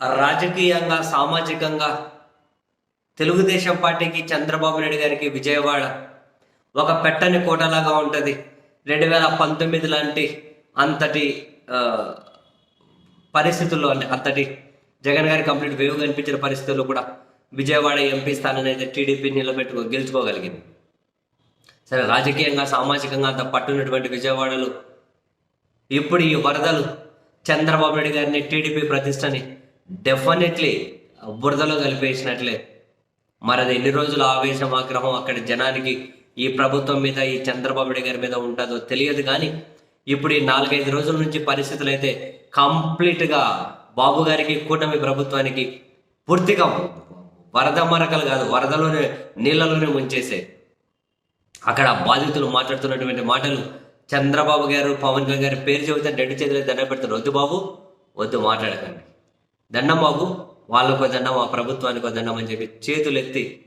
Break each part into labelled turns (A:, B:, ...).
A: రాజకీయంగా సామాజికంగా తెలుగుదేశం పార్టీకి చంద్రబాబు నాయుడు గారికి విజయవాడ ఒక పెట్టని కోటలాగా ఉంటుంది. రెండు వేల పంతొమ్మిది లాంటి అంతటి పరిస్థితుల్లో అంటే అంతటి జగన్ గారి కంప్లీట్ వేవ్ కనిపించిన పరిస్థితుల్లో కూడా విజయవాడ ఎంపీ స్థానాన్ని అయితే టీడీపీ నిలబెట్టుకో గెలుచుకోగలిగింది. సరే రాజకీయంగా సామాజికంగా అంత పట్టున్నటువంటి విజయవాడలో ఇప్పుడు ఈ వరదలు చంద్రబాబు నాయుడు గారిని టీడీపీ ప్రతిష్టని డెఫినెట్లీ బురదలో కలిపేసినట్లే. మరి అది ఎన్ని రోజులు ఆవేశం ఆగ్రహం అక్కడ జనానికి ఈ ప్రభుత్వం మీద ఈ చంద్రబాబు గారి మీద ఉంటుందో తెలియదు కానీ ఇప్పుడు ఈ నాలుగైదు రోజుల నుంచి పరిస్థితులు అయితే కంప్లీట్గా బాబు గారికి కూటమి ప్రభుత్వానికి పూర్తిగా వరద మరకలు కాదు వరదలోనే నీళ్ళలోనే ముంచేసే అక్కడ బాధితులు మాట్లాడుతున్నటువంటి మాటలు చంద్రబాబు గారు పవన్ కళ్యాణ్ గారి పేరు చెబితే రెండు చేతులు దండ పెడతారు. వద్దు బాబు వద్దు మాట్లాడకండి. దండం బాబు వాళ్ళకు దండం ఆ ప్రభుత్వానికి దండం అని చెప్పి చేతులు ఎత్తి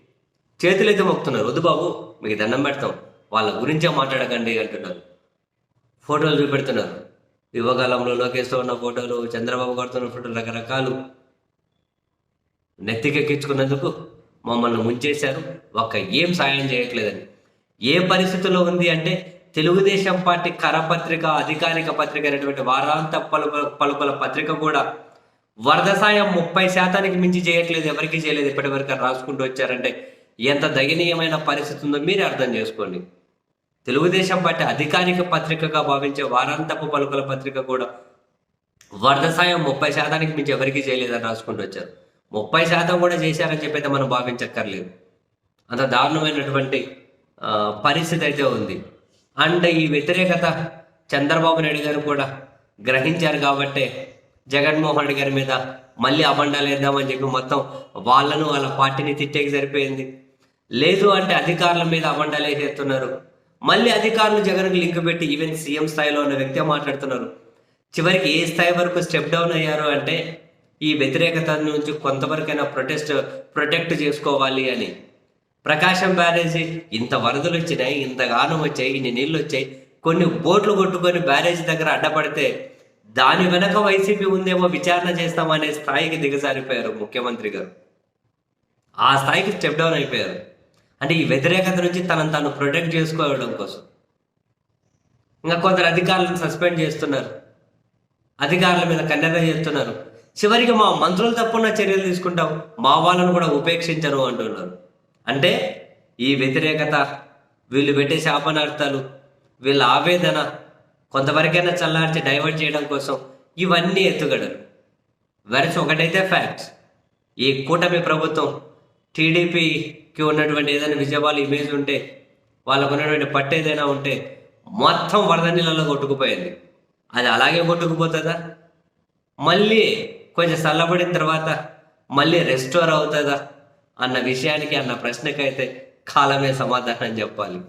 A: చేతులు ఎత్తి మొక్కుతున్నారు. వద్దు బాబు మీకు దండం పెడతాం. వాళ్ళ గురించే మాట్లాడకండి అంటున్నారు. ఫోటోలు చూపెడుతున్నారు. యువకాలంలో లోకేష్తో ఉన్న ఫోటోలు చంద్రబాబు కొడుతున్న ఫోటోలు రకరకాలు. నెత్తికెక్కించుకున్నందుకు మమ్మల్ని ముంచేశారు. ఒక్క ఏం సాయం చేయట్లేదని ఏ పరిస్థితిలో ఉంది అంటే తెలుగుదేశం పార్టీ కరపత్రిక అధికారిక పత్రిక అయినటువంటి వారాంత పలుపల పలుపల పత్రిక కూడా వరద సాయం ముప్పై శాతానికి మించి చేయట్లేదు ఎవరికి చేయలేదు ఇప్పటివరకు రాసుకుంటూ వచ్చారంటే ఎంత దయనీయమైన పరిస్థితి ఉందో మీరే అర్థం చేసుకోండి. తెలుగుదేశం పార్టీ అధికారిక పత్రికగా భావించే వారాంతపు పలుకుల పత్రిక కూడా వరద సాయం ముప్పై శాతానికి మించి ఎవరికి చేయలేదని రాసుకుంటూ వచ్చారు. ముప్పై శాతం కూడా చేశారని చెప్పైతే మనం భావించక్కర్లేదు. అంత దారుణమైనటువంటి పరిస్థితి అయితే ఉంది. అండ్ ఈ వ్యతిరేకత చంద్రబాబు నాయుడు గారు కూడా గ్రహించారు కాబట్టే జగన్మోహన్ రెడ్డి గారి మీద మళ్ళీ అబండాలు వేద్దామని చెప్పి మొత్తం వాళ్ళను వాళ్ళ పార్టీని తిట్టేకి సరిపోయింది. లేదు అంటే అధికారుల మీద అబండాలు వేసేస్తున్నారు మళ్ళీ అధికారులు జగన్కి లింక్ పెట్టి ఈవెన్ సీఎం స్థాయిలో ఉన్న వ్యక్తి మాట్లాడుతున్నారు. చివరికి ఏ స్థాయి వరకు స్టెప్ డౌన్ అయ్యారు అంటే ఈ వ్యతిరేకత నుంచి కొంతవరకైనా ప్రొటెస్ట్ ప్రొటెక్ట్ చేసుకోవాలి అని. ప్రకాశం బ్యారేజీ ఇంత వరదలు వచ్చినాయి ఇంత గానం వచ్చాయి ఇన్ని నీళ్ళు వచ్చాయి కొన్ని బోట్లు కొట్టుకొని బ్యారేజీ దగ్గర అడ్డపడితే దాని వెనక వైసీపీ ఉందేమో విచారణ చేస్తామనే స్థాయికి దిగజారిపోయారు ముఖ్యమంత్రి గారు. ఆ స్థాయికి స్టెప్ డౌన్ అయిపోయారు. అంటే ఈ వ్యతిరేకత నుంచి తనను తాను ప్రొటెక్ట్ చేసుకోవడం కోసం. ఇంకా కొందరు అధికారులను సస్పెండ్ చేస్తున్నారు. అధికారుల మీద కన్నెర చేస్తున్నారు. చివరికి మా మంత్రులు తప్పున్న చర్యలు తీసుకుంటాం. మా వాళ్ళను కూడా ఉపేక్షించరు అంటున్నారు. అంటే ఈ వ్యతిరేకత వీళ్ళు పెట్టే శాపనార్థాలు వీళ్ళ ఆవేదన కొంతవరకైనా చల్లార్చి డైవర్ట్ చేయడం కోసం ఇవన్నీ ఎత్తుగడలు వెరస్ ఒకటైతే ఫ్యాక్ట్స్. ఈ కూటమి ప్రభుత్వం టీడీపీకి ఉన్నటువంటి ఏదైనా విజయవాడ ఇమేజ్ ఉంటే వాళ్ళకు ఉన్నటువంటి పట్టు ఏదైనా ఉంటే మొత్తం వరద నీళ్ళలో కొట్టుకుపోయింది. అది అలాగే కొట్టుకుపోతుందా? మళ్ళీ కొంచెం చల్లబడిన తర్వాత మళ్ళీ రెస్టోర్ అవుతుందా? అన్న విషయానికి అన్న ప్రశ్నకైతే కాలమే సమాధానం చెప్పాలి.